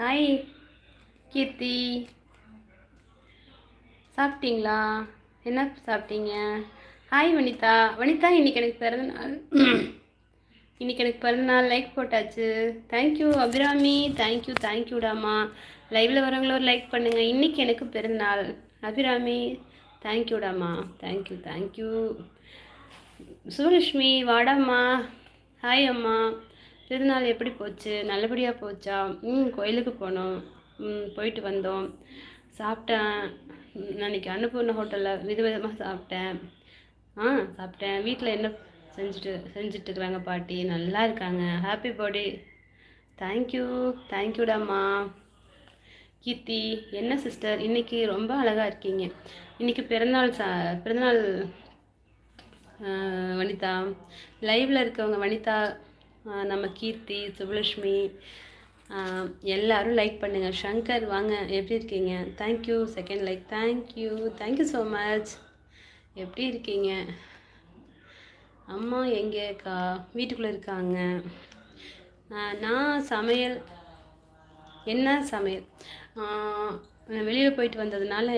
Hi கீர்த்தி சாப்பிட்டீங்களா? என்ன சாப்பிட்டீங்க? ஹாய் வனிதா. வனிதா இன்னைக்கு எனக்கு பிறந்த நாள். இன்னைக்கு எனக்கு பிறந்த நாள். லைக் போட்டாச்சு. தேங்க்யூ அபிராமி. தேங்க்யூ தேங்க்யூடாமா லைவில் வரவங்கள ஒரு லைக் பண்ணுங்கள் இன்னைக்கு எனக்கு பிறந்த நாள். Abirami தேங்க்யூடாமா thank you thank you Sulakshmi வாடாம்மா. Hi அம்மா. திருநாள் எப்படி போச்சு? நல்லபடியாக போச்சா? ம் கோயிலுக்கு போனோம். ம் போயிட்டு வந்தோம். சாப்பிட்டேன். அன்றைக்கி நான் அன்னபூர்ண ஹோட்டலில் விதவிதமாக சாப்பிட்டேன். ஆ சாப்பிட்டேன். வீட்டில் என்ன செஞ்சுட்டு செஞ்சுட்டு இருக்கிறாங்க பாட்டி? நல்லா இருக்காங்க. ஹாப்பி பர்த்டே தேங்க்யூ தேங்க்யூடாம்மா கீர்த்தி என்ன சிஸ்டர் இன்னைக்கு ரொம்ப அழகாக இருக்கீங்க. இன்னைக்கு பிறந்தநாள் சா பிறந்தநாள் வனிதா. லைவில் இருக்கவங்க வனிதா நம்ம கீர்த்தி சுபலட்சுமி எல்லோரும் எல்லாரும் லைக் பண்ணுங்கள் ஷங்கர் வாங்க. எப்படி இருக்கீங்க? Thank you second like thank you thank you so much எப்படி இருக்கீங்க? அம்மா எங்கே கா வீட்டுக்குள்ளே இருக்காங்க. நான் சமையல் என்ன சமையல்? வெளியில் போயிட்டு வந்ததுனால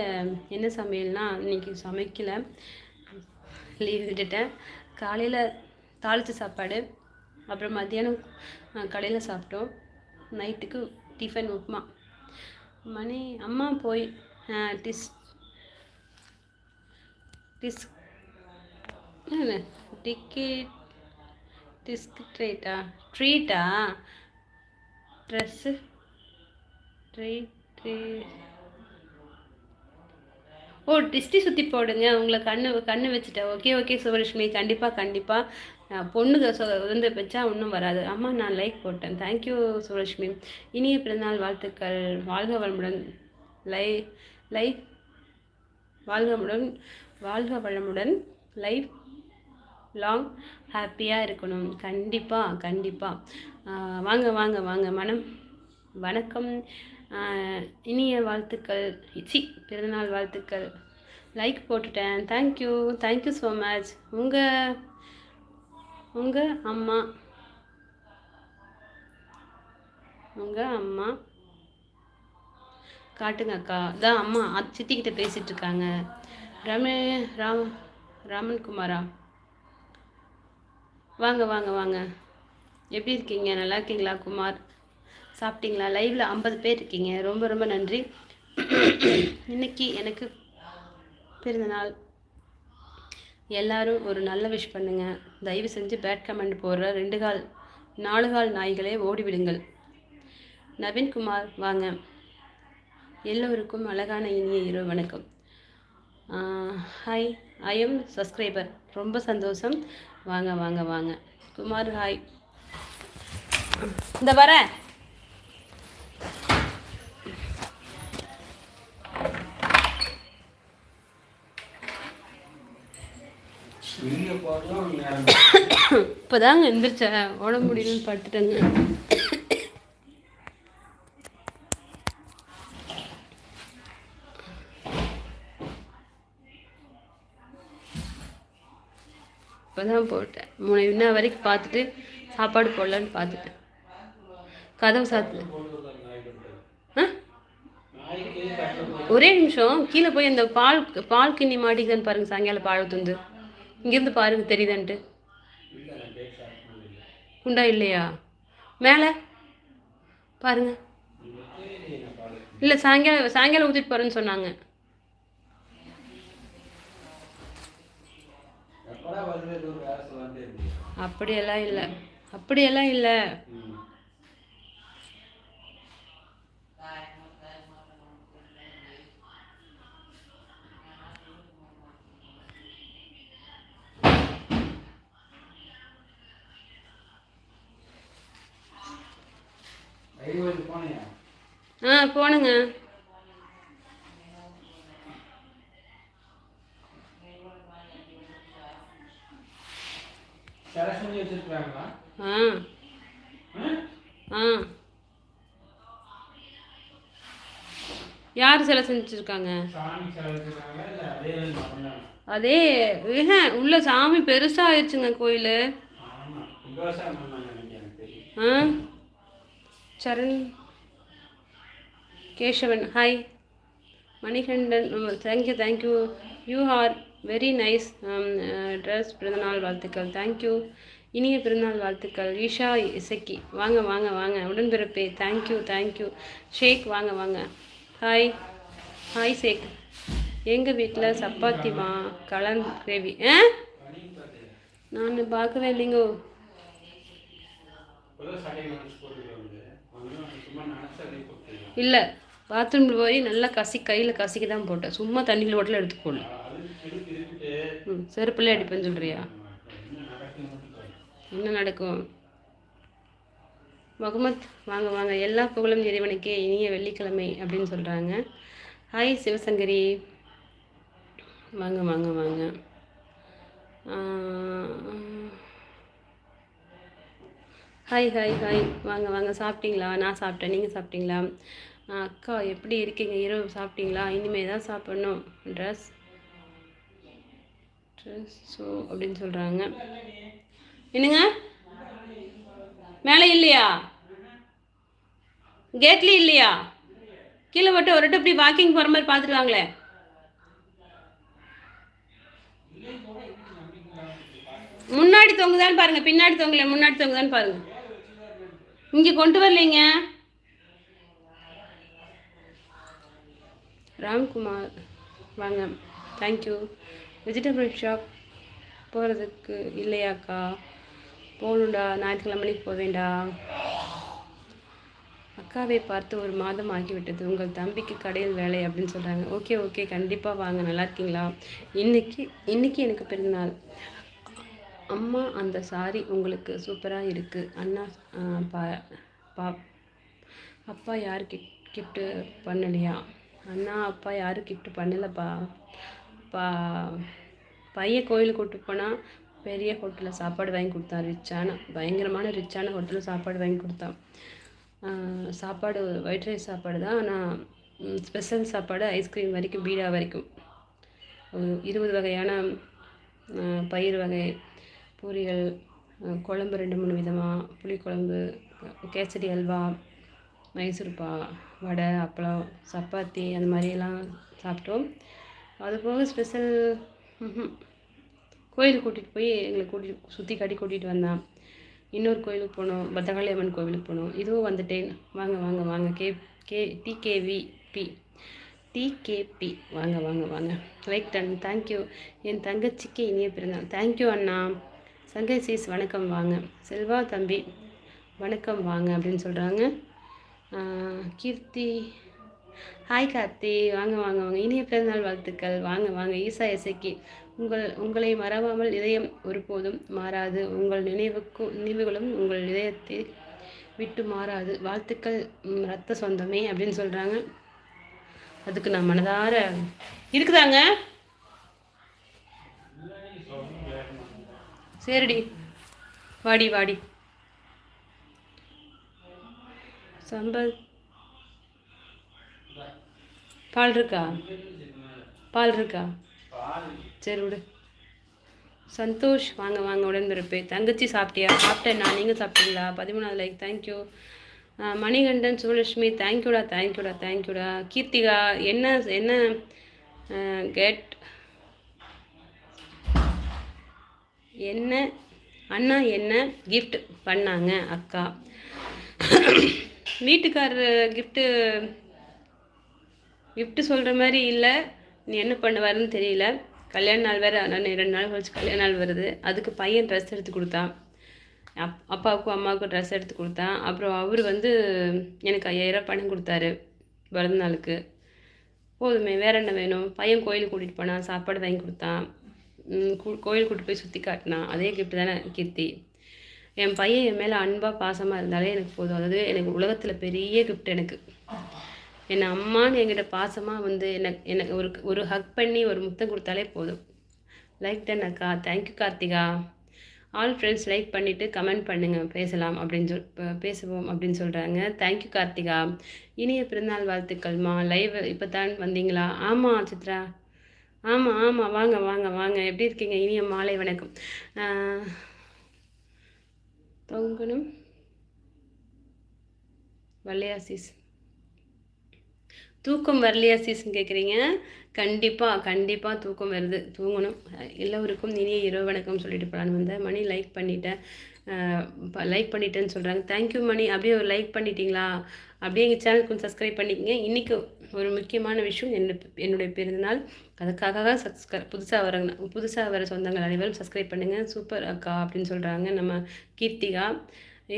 என்ன சமையல்னா இன்னைக்கு சமைக்கலை. லீவ் விட்டுட்டேன். காலையில் தாளித்த சாப்பாடு. அப்புறம் மத்தியானம் கடையில் சாப்பிட்டோம். நைட்டுக்கு டிஃபன் உப்புமா. மணி அம்மா போய் டிஸ் டிஸ் என்ன டிக்கெட் டிஸ்க் ட்ரீட்டா? ட்ரீட்டா ட்ரெஸ்ஸு? ட்ரீட் ட்ரீ ஓ டிஸ்டி சுற்றி போடுங்க. உங்களை கண்ணு கண்ணு வச்சுட்டேன். ஓகே ஓகே சுவலட்சுமி கண்டிப்பாக கண்டிப்பாக பொண்ணுங்க சொ பெற்றா ஒன்றும் வராது. அம்மா நான் லைக் போட்டேன். தேங்க்யூ சுரஷ்மி இனிய பிறந்தநாள் வாழ்த்துக்கள். வாழ்க வளமுடன். லை லைஃப் வாழ்கமுடன் வாழ்க வளமுடன். லைஃப் லாங் ஹாப்பியாக இருக்கணும். கண்டிப்பாக கண்டிப்பாக வாங்க வாங்க வாங்க. மனம் வணக்கம். இனிய வாழ்த்துக்கள். சி பிறந்தநாள் வாழ்த்துக்கள். லைக் போட்டுட்டேன். தேங்க்யூ தேங்க்யூ ஸோ மச் உங்கள் உங்கள் அம்மா. உங்கள் அம்மா. காட்டுங்க அக்கா. அதான் அம்மா அத் சித்திக்கிட்ட பேசிகிட்டு இருக்காங்க ரமே ராம் ராமன் குமாரா வாங்க வாங்க வாங்க. எப்படி இருக்கீங்க? நல்லா இருக்கீங்களா குமார்? சாப்பிட்டீங்களா? லைவில் ஐம்பது பேர் இருக்கீங்க. ரொம்ப ரொம்ப நன்றி. இன்னைக்கு எனக்கு பிறந்தநாள். எல்லாரும் ஒரு நல்ல விஷ் பண்ணுங்க. தயவு செஞ்சு பேட் கமெண்ட் போடுற ரெண்டு கால் நாலு கால் நாய்களே ஓடிவிடுங்கள் நவீன்குமார் வாங்க. எல்லோருக்கும் அழகான இனிய இரவு வணக்கம். ஹாய் ஐ எம் சப்ஸ்கிரைபர் ரொம்ப சந்தோஷம். வாங்க வாங்க வாங்க. குமார் ஹாய் இந்த வரேன் இப்போதாங்க எந்திரிச்சேன் உடம்பு முடியலன்னு படுத்துட்டேங்க. இப்போதான் போட்டேன். மூணு இன்ன வரைக்கும் பார்த்துட்டு சாப்பாடு போடலான்னு பார்த்துட்டேன். கதவு சாத்து ஆ? ஒரே நிமிஷம். கீழே போய் அந்த பால் பால் கிண்ணி மாட்டிக்குதுன்னு பாருங்க சாயங்காலம் பால் துந்து இங்கேருந்து பாருங்க தெரியுதான்ட்டு. குண்டா இல்லையா? மேலே. பாருங்க. இல்லை சாயங்காலம் சாயங்காலம் ஊற்றிட்டு போகிறேன்னு சொன்னாங்க. அப்படியெல்லாம் இல்லை. அப்படியெல்லாம் இல்லை ம் ஐயோ இது போனியா ஆ போணுங்க சிலை செஞ்சு வச்சிருக்காங்களா ஆ ஆ யார் சிலை செஞ்சுருக்காங்க. அதே ஏஹ, உள்ள சாமி பெருசா ஆயிடுச்சுங்க கோயில் ஆ? Saran Kesavan hi Manikandan thank you thank you you are very nice dress பிறந்தநாள் வாழ்த்துக்கள். தேங்க்யூ இனிய பிறந்தநாள் வாழ்த்துக்கள். ஈஷா இசக்கி. வாங்க வாங்க வாங்க. உடன்பிறப்பே. தேங்க்யூ தேங்க்யூ ஷேக் வாங்க வாங்க. ஹாய் ஹாய் சேக் எங்கள் வீட்டில் சப்பாத்திமா கலன் கிரேவி. ஆ? நான் பார்க்கவே இல்லைங்கோ. இல்லை பாத்ரூமில் போய் நல்லா கசி கையில் கசிக்கு தான் போட்டேன். சும்மா தண்ணியில் ஓட்டில் எடுத்து போடல ம் செருப்பிலே அடிப்பேன்னு சொல்கிறியா என்ன என்ன நடக்கும்? முகமத் வாங்க வாங்க. எல்லா புகழும் இறைவனுக்கே இனிய வெள்ளிக்கிழமை அப்படின்னு சொல்கிறாங்க ஹாய் சிவசங்கரி. வாங்க வாங்க வாங்க. ஹாய் ஹாய் ஹாய் வாங்க வாங்க. சாப்பிட்டீங்களா? நான் சாப்பிட்டேன். நீங்கள் சாப்பிட்டீங்களா? அக்கா எப்படி இருக்கீங்க? இரவு சாப்பிட்டீங்களா? இனிமேல் தான் சாப்பிட்ணும். ட்ரெஸ் ட்ரெஸ் ஸோ அப்படின்னு சொல்கிறாங்க என்னங்க? மேலே இல்லையா? கேட்லேயும் இல்லையா? கீழே மட்டும் ஒரு இப்படி வாக்கிங் போகிற மாதிரி பார்த்துட்டு முன்னாடி தொங்குதான்னு பாருங்க பின்னாடி தொங்கல முன்னாடி தொங்குதான்னு பாருங்க. இங்கே கொண்டு வரலைங்க. ராம்குமார் வாங்க தேங்க்யூ வெஜிடபிள் ஷாப் போகிறதுக்கு இல்லையாக்கா? போகணுண்டா ஞாயிற்றுக்கிழமைக்கு போவேண்டா. அக்காவை பார்த்து ஒரு மாதம் ஆகிவிட்டது. உங்கள் தம்பிக்கு கடையில் வேலை அப்படின்னு சொல்கிறாங்க ஓகே ஓகே கண்டிப்பாக வாங்க. நல்லா இருக்கீங்களா? இன்னைக்கு இன்றைக்கி எனக்கு பிறந்தநாள். அம்மா அந்த சாரி உங்களுக்கு சூப்பராக இருக்குது அண்ணா பா பா அப்பா யார் கிஃப்ட் கிஃப்ட்டு பண்ணலையா? அண்ணா அப்பா யாரும் கிஃப்ட் பண்ணலப்பா? பா பையன் கோயிலுக்கு கூட்டு போனால் பெரிய ஹோட்டலில் சாப்பாடு வாங்கி கொடுத்தான். ரிச்சான பயங்கரமான ரிச்சான ஹோட்டலில் சாப்பாடு வாங்கி கொடுத்தான். சாப்பாடு ஒயிட் ரைஸ் சாப்பாடு தான். ஆனால் ஸ்பெஷல் சாப்பாடு ஐஸ்கிரீம் வரைக்கும் பீடா வரைக்கும். இருபது வகையான பயிர் வகை பூரிகள் குழம்பு ரெண்டு மூணு விதமாக புளிக்குழம்பு கேசரி அல்வா மைசூர்பா வடை அப்பளம் சப்பாத்தி அந்த மாதிரியெல்லாம் சாப்பிட்டோம். அது போக ஸ்பெஷல் கோயிலுக்கு கூட்டிகிட்டு போய் எங்களை கூட்டிகிட்டு சுற்றி காட்டி கூட்டிகிட்டு வந்தான். இன்னொரு கோயிலுக்கு போனோம் பத்தகாளி அம்மன் கோவிலுக்கு போனோம். இதுவும் வந்துட்டேன் வாங்க வாங்க வாங்க K K DKV P DKP வாங்க வாங்க வாங்க. லைக் டன் தேங்க்யூ என் தங்கச்சிக்கு இனிய பிறந்தான் தேங்க்யூ அண்ணா. சங்கை சீஸ் வணக்கம் வாங்க. செல்வா தம்பி வணக்கம் வாங்க அப்படின்னு சொல்கிறாங்க கீர்த்தி ஹாய் கார்த்தி வாங்க வாங்க வாங்க. இனிய பிறந்தநாள் வாழ்த்துக்கள். வாங்க வாங்க. ஈசா இசைக்கு உங்கள் உங்களை மறவாமல் இதயம் ஒருபோதும் மாறாது. உங்கள் நினைவுக்கும் நினைவுகளும் உங்கள் இதயத்தை விட்டு மாறாது. வாழ்த்துக்கள் ரத்த சொந்தமே அப்படின்னு சொல்கிறாங்க அதுக்கு நான் மனதார இருக்குதாங்க? சரிடி. வாடி வாடி. சம்பத் பால் இருக்கா? பால் இருக்கா? சரி விடு. சந்தோஷ் வாங்க வாங்க உடன்பிறப்பே. தங்கச்சி சாப்பிட்டியா? சாப்பிட்டேன் நான். நீங்கள் சாப்பிட்டீங்களா? பதிமூணாவது like thank you Manikandan Suvalakshmi தேங்க்யூடா தேங்க்யூடா தேங்க்யூடா கீர்த்திகா என்ன என்ன கேட் என்ன அண்ணா என்ன கிஃப்ட் பண்ணாங்க அக்கா. வீட்டுக்காரர் கிஃப்ட்டு கிஃப்ட்டு சொல்கிற மாதிரி இல்லை. நீ என்ன பண்ணுவாருன்னு தெரியல. கல்யாண நாள் வேறு நான் ரெண்டு நாள் கழிச்சு கல்யாண நாள் வருது. அதுக்கு பையன் ட்ரெஸ் எடுத்து கொடுத்தான். அப் அப்பாவுக்கும் அம்மாவுக்கும் ட்ரெஸ் எடுத்து கொடுத்தான். அப்புறம் அவர் வந்து எனக்கு ஐயாயிரம் பணம் கொடுத்தாரு பிறந்த நாளுக்கு போதுமே வேற என்ன வேணும்? பையன் கோயிலுக்கு கூட்டிகிட்டு போனான். சாப்பாடு வாங்கி கொடுத்தான். கூ- கோயில் கூட்டிட்டு போய் சுற்றி காட்டினான். அதே கிஃப்ட் தானே கீர்த்தி. என் பையன் என் மேலே அன்பாக பாசமாக இருந்தாலே எனக்கு போதும். அதாவது எனக்கு உலகத்தில் பெரிய கிஃப்ட் எனக்கு. என்னை அம்மான்னு என்கிட்ட பாசமாக வந்து எனக்கு எனக்கு ஒரு ஒரு ஹக் பண்ணி ஒரு முத்தம் கொடுத்தாலே போதும். லைக் டன் அக்கா. Thank you Karthika. All friends like பண்ணிவிட்டு கமெண்ட் பண்ணுங்கள் பேசலாம் அப்படின்னு சொல் பேசுவோம் அப்படின்னு சொல்கிறாங்க தேங்க்யூ கார்த்திகா. இனிய பிறந்தநாள் வாழ்த்துக்கள்மா லைவ் இப்போ தான் வந்தீங்களா? ஆமாம் சித்ரா. ஆமாம் ஆமாம் வாங்க வாங்க வாங்க. எப்படி இருக்கீங்க? இனிய மாலை வணக்கம். தொங்கணும். தொங்கணும் வல்லையாசிஸ் தூக்கம் வரலையா சீசன் கேட்குறீங்க கண்டிப்பாக கண்டிப்பாக தூக்கம் வருது. தூங்கணும். எல்லோருக்கும் இனிய இரவு வணக்கம் சொல்லிட்டு போகலான்னு வந்தேன். மணி லைக் பண்ணிட்டேன். லைக் பண்ணிட்டேன்னு சொல்கிறாங்க தேங்க்யூ மணி. அப்படியே ஒரு லைக் பண்ணிட்டீங்களா? அப்படியே எங்கள் சேனலுக்கு கொஞ்சம் சப்ஸ்கிரைப் பண்ணிக்கங்க. இன்றைக்கி ஒரு முக்கியமான விஷயம் என்ன என்னுடைய பிறந்தநாள். அதுக்காக சப்ஸ்கிரை புதுசாக வர புதுசாக வர சொந்தங்கள் அனைவரும் சப்ஸ்கிரைப் பண்ணுங்கள் சூப்பர் அக்கா அப்படின்னு சொல்கிறாங்க நம்ம கீர்த்திகா.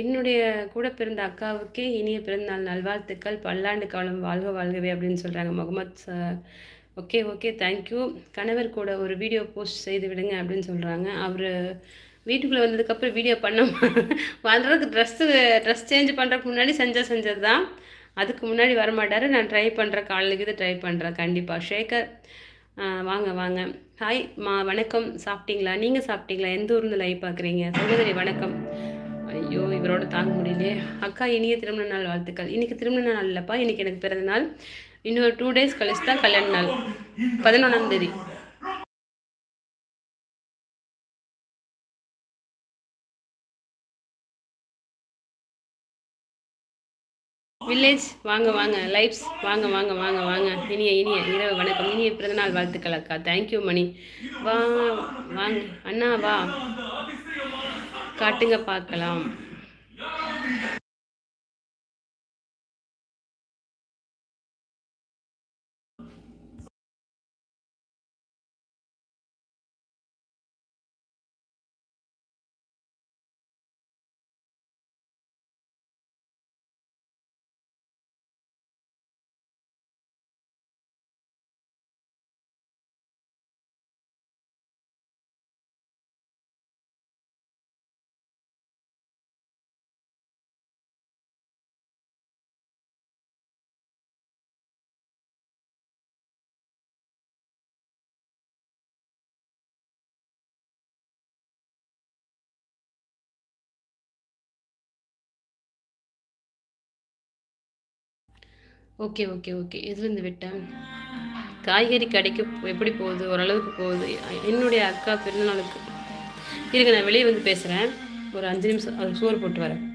என்னுடைய கூட பிறந்த அக்காவுக்கே இனிய பிறந்தநாள் நல்வாழ்த்துக்கள். பல்லாண்டு காலம் வாழ்க வாழ்கவே அப்படின்னு சொல்கிறாங்க Mohammed sir okay okay thank you கணவர் கூட ஒரு வீடியோ போஸ்ட் செய்து விடுங்க அப்படின்னு சொல்கிறாங்க அவர் வீட்டுக்குள்ளே வந்ததுக்கப்புறம் வீடியோ பண்ண வர்றதுக்கு ட்ரெஸ்ஸு ட்ரெஸ் சேஞ்ச் பண்ணுறதுக்கு முன்னாடி செஞ்ச செஞ்சது தான் அதுக்கு முன்னாடி வரமாட்டார். நான் ட்ரை பண்ணுறேன் காலையில் இது ட்ரை பண்ணுறேன் கண்டிப்பாக ஷேகர் வாங்க வாங்க. ஹாய் மா வணக்கம். சாப்பிட்டீங்களா? நீங்கள் சாப்பிட்டீங்களா? எந்த ஊர்ந்து லைவ் பார்க்குறீங்க சகோதரி வணக்கம். ஐயோ இவரோட தாங்க முடியலையே. அக்கா இனிய திருமண நாள் வாழ்த்துக்கள். இன்னைக்கு திருமண நாள் இல்லைப்பா இன்னைக்கு எனக்கு பிறந்த நாள். இன்னொரு டூ டேஸ் கழிச்சு தான் கல்யாண நாள். பதினொன்றாம் தேதி. வில்லேஜ் வாங்க வாங்க. லைஃப்ஸ் வாங்க வாங்க வாங்க வாங்க. இனிய இனிய இரவு வணக்கம். இனிய பிறந்தநாள் வாழ்த்துக்கள் அக்கா. Thank you Mani. வா வாங்க. அண்ணா வா. காட்டுங்க பார்க்கலாம். Okay okay okay. எதுலேருந்து விட்டேன் காய்கறி கடைக்கு எப்படி போகுது? ஓரளவுக்கு போகுது. என்னுடைய அக்கா பிறந்தநாளுக்கு இருங்க நான் வெளியே வந்து பேசுகிறேன் ஒரு அஞ்சு நிமிஷம் அது சோறு போட்டு வரேன்.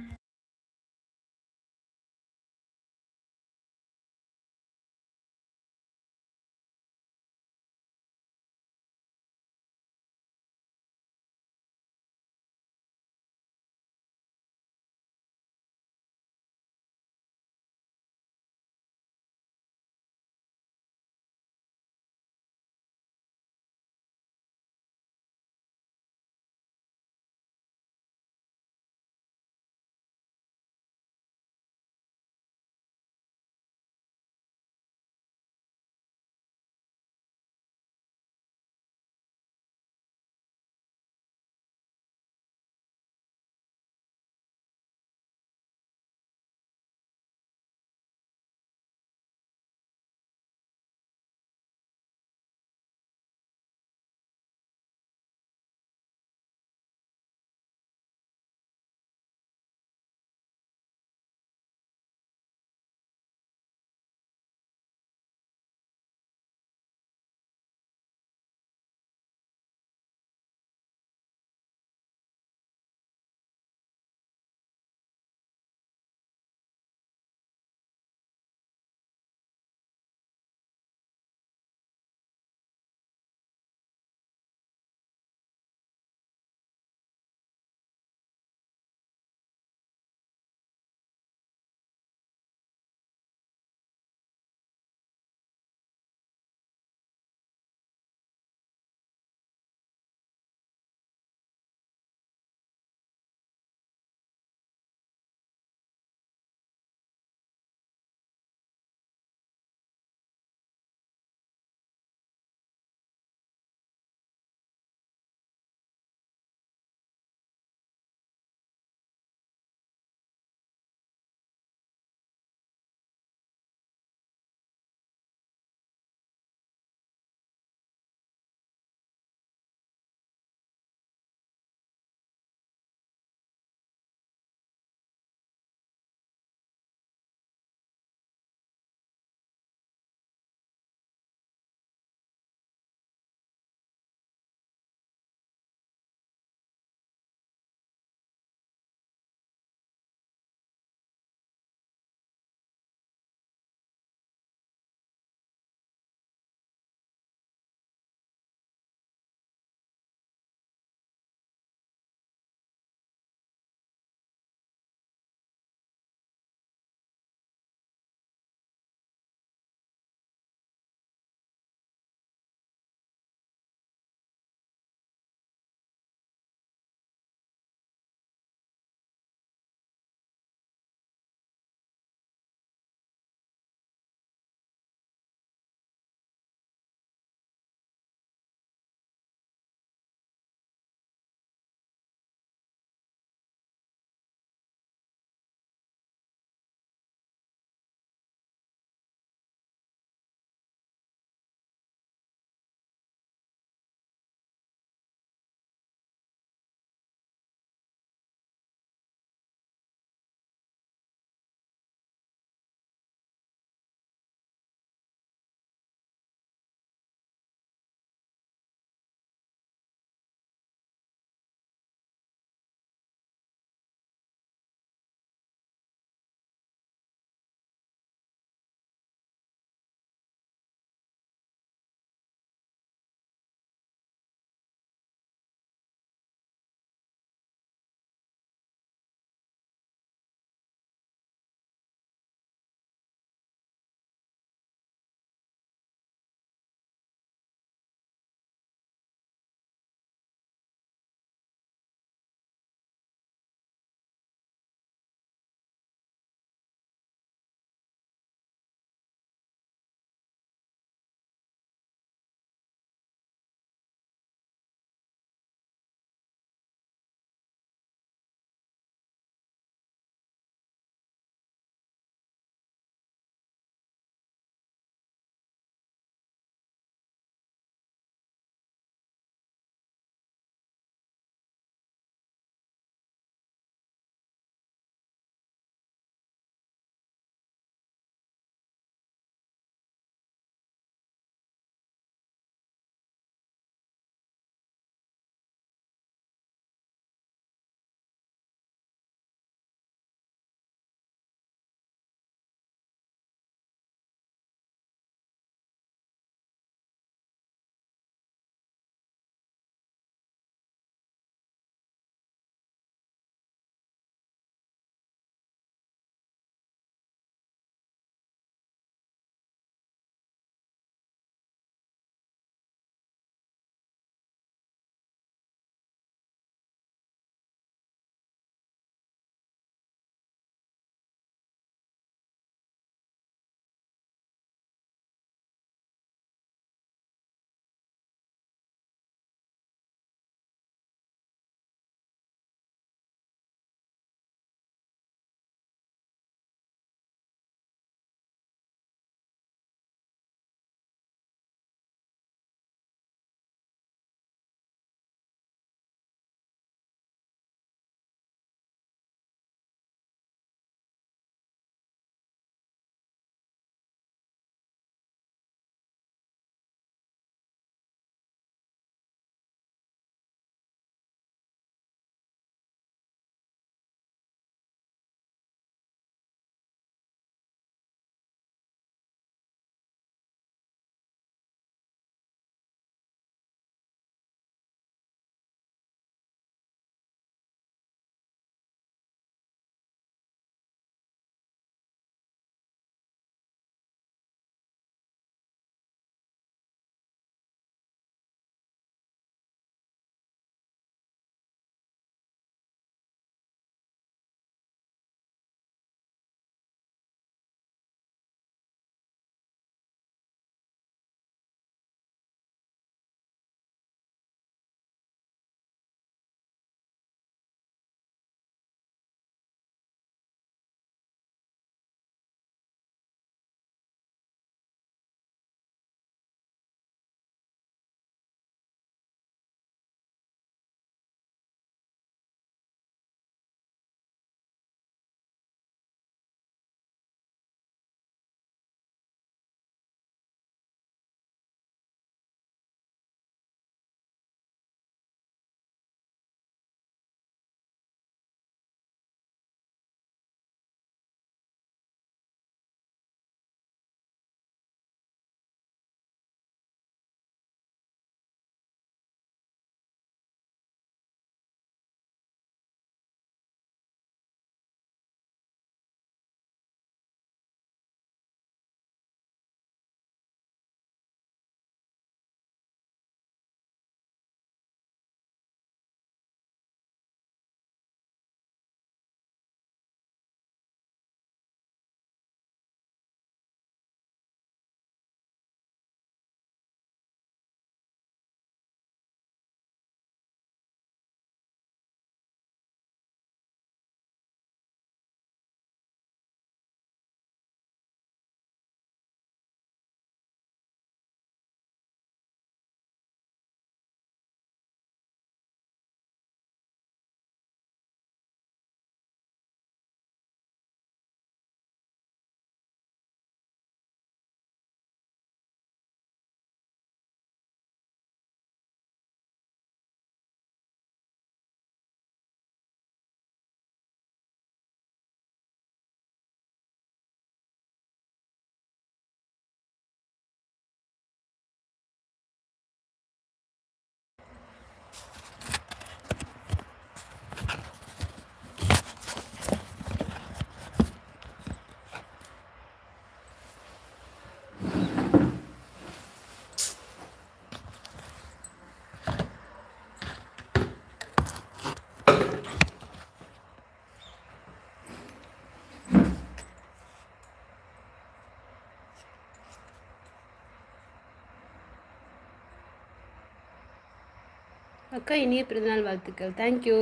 அக்கா இனிய பிறந்தநாள் வாழ்த்துக்கள். Thank you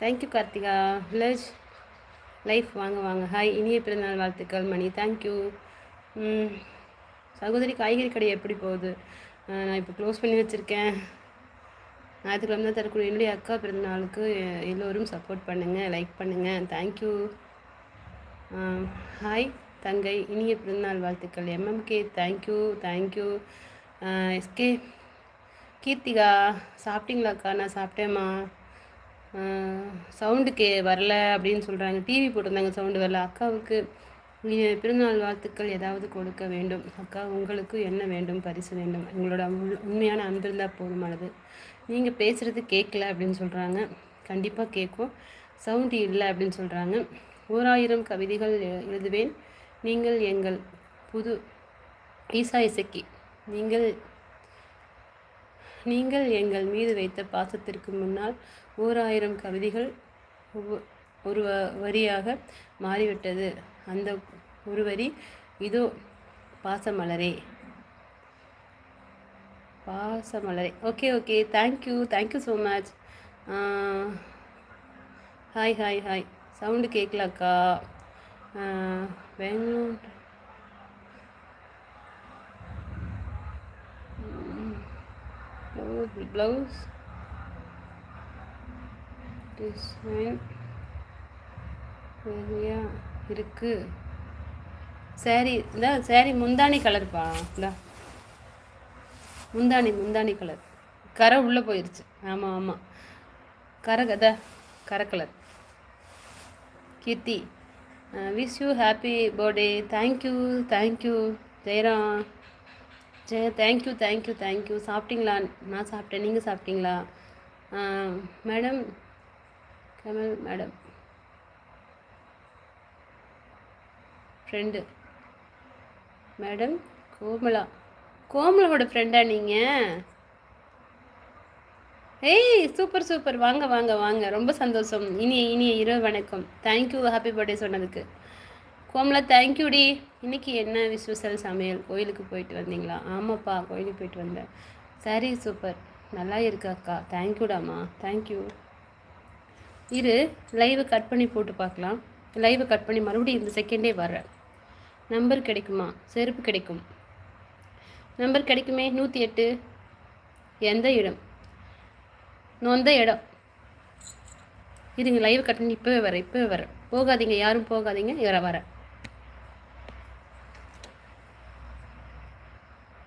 thank you Karthika. Village life வாங்க வாங்க. ஹாய் இனிய பிறந்தநாள் வாழ்த்துக்கள் மணி. தேங்க்யூ சகோதரி காய்கறி கடை எப்படி போகுது? நான் இப்போ க்ளோஸ் பண்ணி வச்சுருக்கேன். ஞாயிற்றுக்கிழமை தான் தரக்கூடிய என்னுடைய அக்கா பிறந்தநாளுக்கு எல்லோரும் சப்போர்ட் பண்ணுங்கள் லைக் பண்ணுங்கள் தேங்க்யூ ஹாய் தங்கை. இனிய பிறந்தநாள் வாழ்த்துக்கள். MMK thank you thank you SK Keerthika சாப்பிட்டீங்களாக்கா நான் சாப்பிட்டேம்மா. சவுண்டுக்கு வரல அப்படின்னு சொல்கிறாங்க டிவி போட்டிருந்தாங்க சவுண்டு வரல. அக்காவுக்கு இனிய பிறந்தநாள் வாழ்த்துக்கள் ஏதாவது கொடுக்க வேண்டும். அக்கா உங்களுக்கு என்ன வேண்டும்? பரிசு வேண்டும். உங்களோட உண்மையான அன்பு இருந்தால் போதுமானது நீங்கள் பேசுகிறது கேட்கல அப்படின்னு சொல்கிறாங்க கண்டிப்பாக கேட்கும். சவுண்டு இல்லை அப்படின்னு சொல்கிறாங்க ஓராயிரம் கவிதைகள் எ- எழுதுவேன். நீங்கள் எங்கள் புது ஈசா இசக்கி. நீங்கள் நீங்கள் எங்கள் மீது வைத்த பாசத்திற்கு முன்னால் ஓர் ஆயிரம் கவிதைகள் ஒரு வ- வரியாக மாறிவிட்டது. அந்த ஒரு வரி இதோ பாசமலரே. பாசமலரே. Okay okay. Thank you thank you so much hi hi hi sound கேட்கலாக்கா Bangalore blouse design நிறையா இருக்கு. சாரி இந்த சாரி முந்தானி கலர்ப்பா இந்த. முந்தானி முந்தானி கலர் கரை உள்ளே போயிடுச்சு ஆமாம் ஆமாம் கரை கதை கரை colour Keerthi. Wish you happy birthday thank you thank you Jayaram. Jaya thank you thank you thank you சாப்பிட்டீங்களா? நான் சாப்பிட்டேன். நீங்கள் சாப்பிட்டீங்களா? Madam Kamal madam friend madam Komala. கோமலாவோட ஃப்ரெண்டா நீங்கள் ஏய் சூப்பர் சூப்பர் வாங்க வாங்க வாங்க. ரொம்ப சந்தோஷம். இனிய இனிய இரவு வணக்கம். தேங்க்யூ ஹாப்பி பர்த்டே சொன்னதுக்கு. கோமலா தேங்க்யூடி இன்றைக்கி என்ன விஸ்வசல் சமையல்? கோயிலுக்கு போயிட்டு வந்தீங்களா? ஆமாப்பா கோயிலுக்கு போயிட்டு வந்தேன். சரி சூப்பர் நல்லா இருக்காக்கா தேங்க்யூடாம்மா தேங்க்யூ இரு லைவை கட் பண்ணி போட்டு பார்க்கலாம். லைவை கட் பண்ணி மறுபடியும் இந்த செகண்டே வர்றேன். நம்பர் கிடைக்குமா? செருப்பு கிடைக்கும். நம்பர் கிடைக்குமே? நூற்றி எட்டு. எந்த இடம்? நொந்த இடம். இருங்க லைவ் கட் பண்ணி இப்போவே வரேன் இப்போவே வரேன் போகாதீங்க யாரும் போகாதீங்க இவரை வரேன்